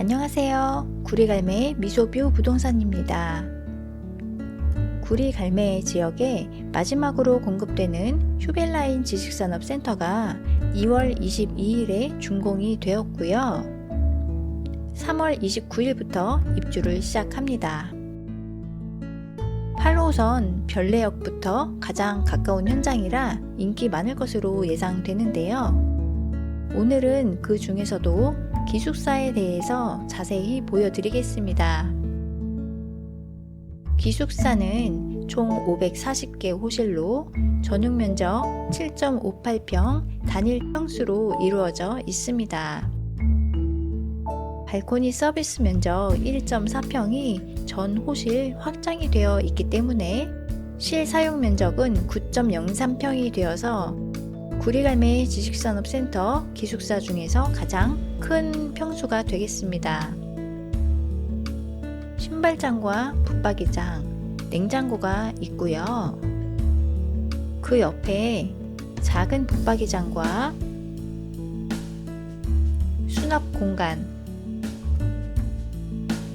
안녕하세요. 구리갈매 미소뷰 부동산입니다. 구리갈매 지역에 마지막으로 공급되는 휴벨라인 지식산업센터가 2월 22일에 준공이 되었고요. 3월 29일부터 입주를 시작합니다. 8호선 별내역부터 가장 가까운 현장이라 인기 많을 것으로 예상되는데요. 오늘은 그 중에서도 기숙사에 대해서 자세히 보여드리겠습니다. 기숙사는 총 540개 호실로 전용 면적 7.58평 단일 평수로 이루어져 있습니다. 발코니 서비스 면적 1.4평이 전 호실 확장이 되어 있기 때문에 실 사용 면적은 9.03평이 되어서 구리갈매 지식산업센터 기숙사 중에서 가장 큰 평수가 되겠습니다. 신발장과 붙박이장, 냉장고가 있고요. 그 옆에 작은 붙박이장과 수납 공간,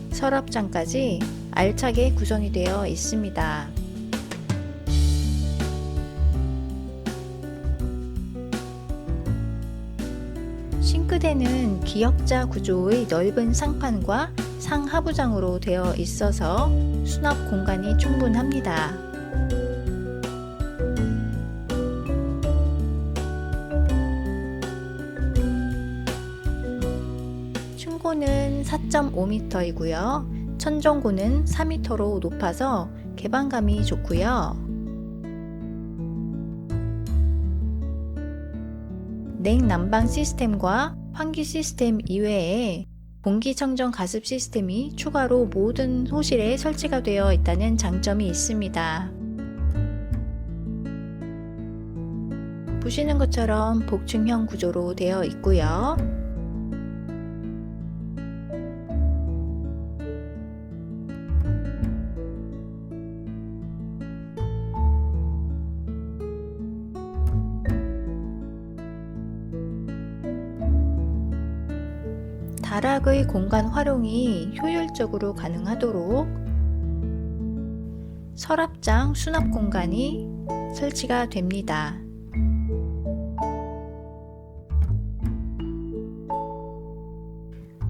서랍장까지 알차게 구성이 되어 있습니다. 싱크대는 기역자 구조의 넓은 상판과 상하부장으로 되어 있어서 수납 공간이 충분합니다. 층고는 4.5m이고요. 천정고는 4m로 높아서 개방감이 좋고요. 냉난방 시스템과 환기 시스템 이외에 공기청정 가습 시스템이 추가로 모든 호실에 설치가 되어 있다는 장점이 있습니다. 보시는 것처럼 복층형 구조로 되어 있고요. 다락의 공간 활용이 효율적으로 가능하도록 서랍장 수납 공간이 설치가 됩니다.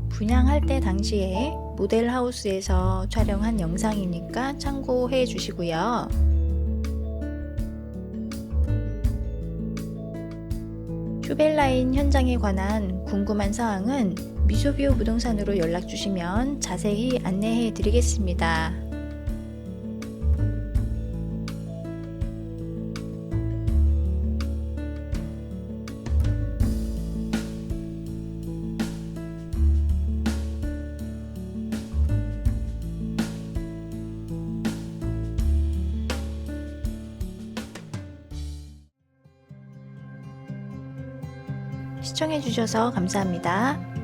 분양할 때 당시에 모델하우스에서 촬영한 영상이니까 참고해 주시고요. 휴벨라인 현장에 관한 궁금한 사항은 미소비오 부동산으로 연락 주시면 자세히 안내해 드리겠습니다. 시청해 주셔서 감사합니다.